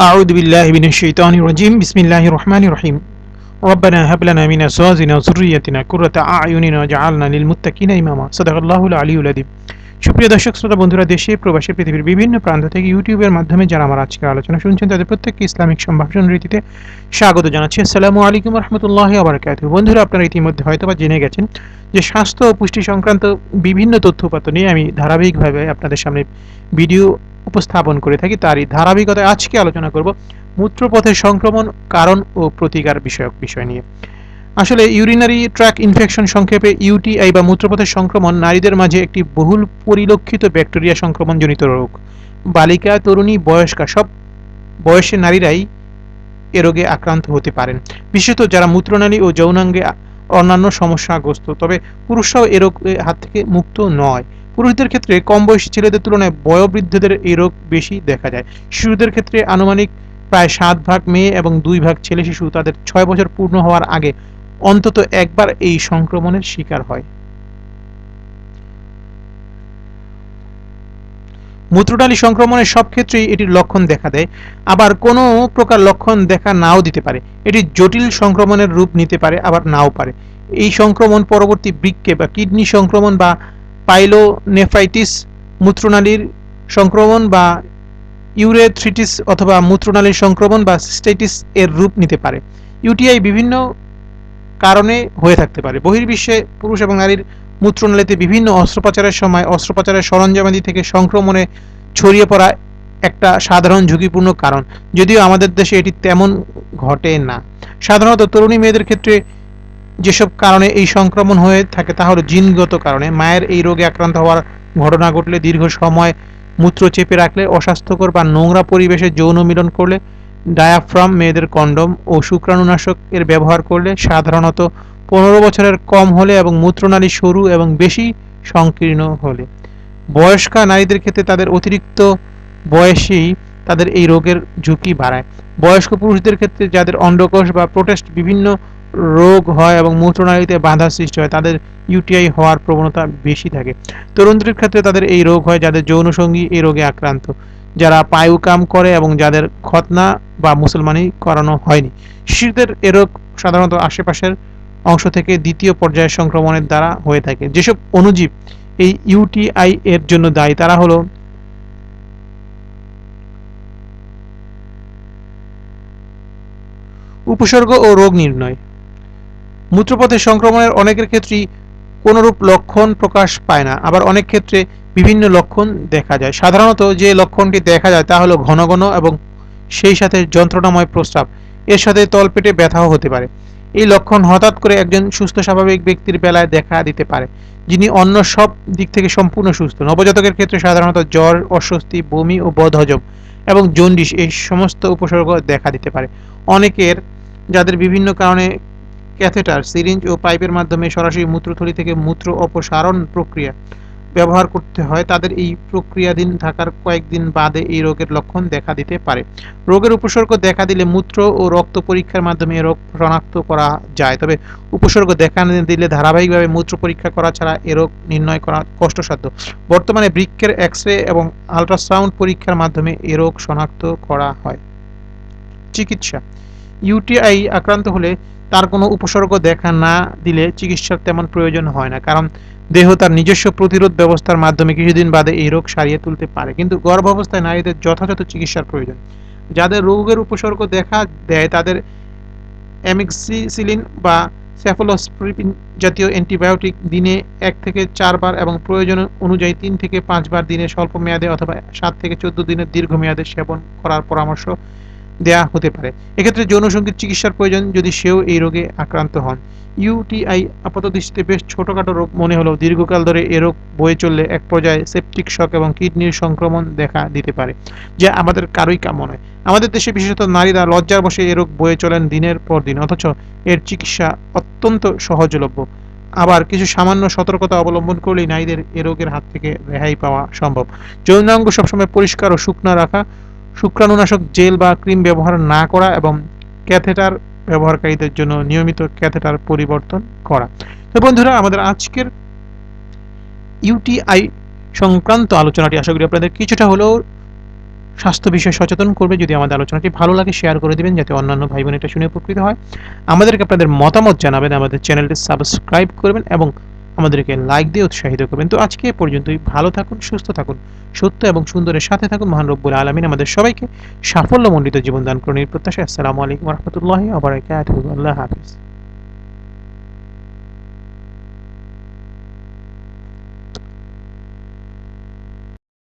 أعوذ بالله من الشيطان الرجيم بسم الله الرحمن الرحيم ربنا هب لنا من أزواجنا وذريتنا قرة أعين واجعلنا للمتقين إماما صدق الله العلي العظيم সুপ্রিয় দর্শক শ্রোতা বন্ধুরা দেশে প্রবাসী পৃথিবীর বিভিন্ন প্রান্ত থেকে ইউটিউবের মাধ্যমে যারা আমার আজকের আলোচনা শুনছেন তাদের প্রত্যেককে ইসলামিক সম্ভাষণ রীতিতে স্বাগত জানাচ্ছি আসসালামু আলাইকুম রহমতুল্লাহ আবরকাত বন্ধুরা আপনারা ইতিমধ্যে হয়তোবা জেনে গেছেন যে স্বাস্থ্য ও পুষ্টি সংক্রান্ত বিভিন্ন তথ্যপাত্র নিয়ে আমি ধারাবাহিকভাবে আপনাদের সামনে ভিডিও উপস্থাপন করে থাকি, তারই ধারাবাহিকতায় আজকে আলোচনা করব মূত্রপথের সংক্রমণ, কারণ ও প্রতিকার বিষয়ক বিষয় নিয়ে। আসলে ইউরিনারি ট্র্যাক ইনফেকশন সংক্ষেপে ইউটিআই বা মূত্রপথের সংক্রমণ নারীদের মাঝে একটি বহুল পরিলক্ষিত ব্যাকটেরিয়া সংক্রমণজনিত রোগ। বালিকা, তরুণী, বয়স্কা, সব বয়সের নারীরাই এ রোগে আক্রান্ত হতে পারেন। বিশেষত যারা মূত্রনালী ও যৌনাঙ্গে অন্যান্য সমস্যাগ্রস্ত, তবে পুরুষরাও এ রোগ হাত থেকে মুক্ত নয়। পুরুষদের ক্ষেত্রে কম বয়সী ছেলেদের তুলনায় বয়োবৃদ্ধদের এই রোগ বেশি দেখা যায়। শিশুদের ক্ষেত্রে আনুমানিক প্রায় সাত ভাগ মেয়ে এবং দুই ভাগ ছেলে শিশু তাদের ছয় বছর পূর্ণ হওয়ার আগে অন্তত একবার এই সংক্রমণের শিকার হয়। মূত্রনালী সংক্রমণের সব ক্ষেত্রেই এটির লক্ষণ দেখা দেয়। আবার কোনো প্রকার লক্ষণ দেখা নাও দিতে পারে। এটি জটিল সংক্রমণের রূপ নিতে পারে, আবার নাও পারে। এই সংক্রমণ পরবর্তী বৃক্কে বা কিডনি সংক্রমণ বা পাইলোনেফ্রাইটিস, মূত্রনালীর সংক্রমণ বা ইউরেথ্রিটিস অথবা মূত্রনালীর সংক্রমণ বা সিস্টাইটিস এর রূপ নিতে পারে। ইউটিআই বিভিন্ন কারণে হয়ে থাকতে পারে। বহির্বিশ্বে পুরুষ এবং নারীর মূত্রনালীতে বিভিন্ন অস্ত্রোপচারের সময় অস্ত্রোপচারের সরঞ্জামাদি থেকে সংক্রমণে ছড়িয়ে পড়া একটা সাধারণ ঝুঁকিপূর্ণ কারণ। যদিও আমাদের দেশে এটি তেমন ঘটে না। সাধারণত তরুণী মেয়েদের ক্ষেত্রে যেসব কারণে এই সংক্রমণ হয়ে থাকে, তা হলো জিনগত কারণে। মায়ের এই রোগে আক্রান্ত হওয়ার ঘটনা ঘটলে দীর্ঘ সময় মূত্র চেপে রাখলে, অস্বাস্থ্যকর বা নোংরা পরিবেশে যৌন মিলন করলে, ডায়াফ্রাম, মেয়েদের কন্ডম ও শুক্রাণুনাশক এর ব্যবহার করলে সাধারণত পনেরো বছরের কম হলে এবং মূত্রনালী সরু এবং বেশি সংকীর্ণ হলে। বয়স্কা নারীদের ক্ষেত্রে তাদের অতিরিক্ত বয়সেই তাদের এই রোগের ঝুঁকি বাড়ায়। বয়স্ক পুরুষদের ক্ষেত্রে যাদের অন্ডকোষ বা প্রোটেস্ট বিভিন্ন রোগ হয় এবং মূত্রনালীতে বাধা সৃষ্টি হয়, তাদের ইউটিআই হওয়ার প্রবণতা বেশি থাকে। তরুণদের ক্ষেত্রে তাদের এই রোগ হয় যাদের যৌনসঙ্গী এই রোগে আক্রান্ত, যারা পায়ু কাম করে এবং যাদের খতনা বা মুসলমানি করানো হয়নি। শিশুদের এ রোগ সাধারণত আশেপাশের অংশ থেকে দ্বিতীয় পর্যায়ের সংক্রমণের দ্বারা হয়ে থাকে। যেসব অণুজীব এই ইউটিআই এর জন্য দায়ী, তারা হলো উপসর্গ ও রোগ নির্ণয়। মূত্রপথের সংক্রমণের অনেকের ক্ষেত্রেই কোনোরূপ লক্ষণ প্রকাশ পায় না। আবার অনেক ক্ষেত্রে বিভিন্ন লক্ষণ দেখা যায়। সাধারণত যে লক্ষণটি দেখা যায় তা হলো ঘন ঘন এবং সেই সাথে যন্ত্রণাময় প্রস্রাব। এর সাথে তলপেটে ব্যথাও হতে পারে। এই লক্ষণ হঠাৎ করে একজন সুস্থ স্বাভাবিক ব্যক্তির বেলায় দেখা দিতে পারে, যিনি অন্য সব দিক থেকে সম্পূর্ণ সুস্থ। নবজাতকের ক্ষেত্রে সাধারণত জ্বর, অস্বস্তি, বমি ও বদহজম এবং জন্ডিস এই সমস্ত উপসর্গ দেখা দিতে পারে। অনেকের, যাদের বিভিন্ন কারণে ক্যাথেটার, সিরিঞ্জ ও পাইপের মাধ্যমে সরাসরি মূত্রথলি থেকে মূত্র অপসারণ প্রক্রিয়া ব্যবহার করতে হয়। তাদের এই প্রক্রিয়াধীন থাকার কয়েকদিন বাদে এই রোগের লক্ষণ দেখা দিতে পারে। রোগের উপসর্গ দেখা দিলে মূত্র ও রক্ত পরীক্ষার মাধ্যমে রোগ শনাক্ত করা যায়। তবে উপসর্গ দেখা দিলে ধারাবাহিকভাবে মূত্র পরীক্ষা করা ছাড়া এ রোগ নির্ণয় করা কষ্টসাধ্য। বর্তমানে বৃক্ষের এক্স রে এবং আল্ট্রাসাউন্ড পরীক্ষার মাধ্যমে এ রোগ শনাক্ত করা হয়। চিকিৎসা। ইউটিআই আক্রান্ত হলে তার কোনো উপসর্গ দেখা না দিলে চিকিৎসার তেমন প্রয়োজন হয় না। কারণ দেহ তার নিজস্ব প্রতিরোধ ব্যবস্থার মাধ্যমে কিছুদিন বাদে এই রোগ সারিয়ে তুলতে পারে। কিন্তু গর্ভাবস্থায় নারীদের যথাযথ চিকিৎসার প্রয়োজন। যাদের রোগের উপসর্গ দেখা দেয় তাদের অ্যামিক্সিসিলিন বা স্যাফোলোস্প্রিপিন জাতীয় অ্যান্টিবায়োটিক দিনে এক থেকে চারবার এবং প্রয়োজন অনুযায়ী তিন থেকে পাঁচবার দিনে স্বল্প মেয়াদে অথবা সাত থেকে চোদ্দ দিনের দীর্ঘমেয়াদে সেবন করার পরামর্শ দেয়া হতে পারে। এক্ষেত্রে যৌনসঙ্গীত চিকিৎসার প্রয়োজন যদি সেও এই রোগে আক্রান্ত হন। ইউটিআই আপাত দৃষ্টিতে বেশ ছোটখাটো রোগ মনে হলেও দীর্ঘকাল ধরে এ রোগ বয়ে চললে এক পর্যায়ে সেপটিক শক এবং কিডনির সংক্রমণ দেখা দিতে পারে, যা আমাদের কারোই কাম্য নয়। আমাদের দেশে বিশেষত নারীরা লজ্জার বসে এ রোগ বয়ে চলেন দিনের পর দিন, অথচ এর চিকিৎসা অত্যন্ত সহজলভ্য। আবার কিছু সামান্য সতর্কতা অবলম্বন করলেই নারীদের এ রোগের হাত থেকে রেহাই পাওয়া সম্ভব। যৌনাঙ্গ সবসময় পরিষ্কার ও শুকনা রাখা শুক্রাণুনাশক জেল বা ক্রিম ব্যবহার না করা এবং ক্যাথেটার ব্যবহারকারীদের জন্য নিয়মিত ক্যাথেটার পরিবর্তন করা। তো বন্ধুরা, আমাদের আজকের ইউটিআই সংক্রান্ত আলোচনাটি, আশা করি আপনাদের কিছুটা হলেও স্বাস্থ্য বিষয়ে সচেতন করবে। যদি আমাদের আলোচনাটি ভালো লাগে, শেয়ার করে দিবেন, যাতে অন্যান্য ভাই বোন এটা শুনে উপকৃত হয়। আমাদেরকে আপনাদের মতামত জানাবেন, আমাদের চ্যানেলটি সাবস্ক্রাইব করবেন এবং আমাদেরকে লাইক দিয়ে উৎসাহিত করবেন। তো আজকে পর্যন্তই। ভালো থাকুন, সুস্থ থাকুন, সত্য এবং সুন্দরের সাথে থাকুন। মহান রব্বুল আলমিন আমাদের সবাইকে সাফল্যমণ্ডিত জীবন দান করুন। এই প্রত্যাশায় আসসালামু আলাইকুম রহমতুল্লাহ আবার আল্লাহ হাফিজ।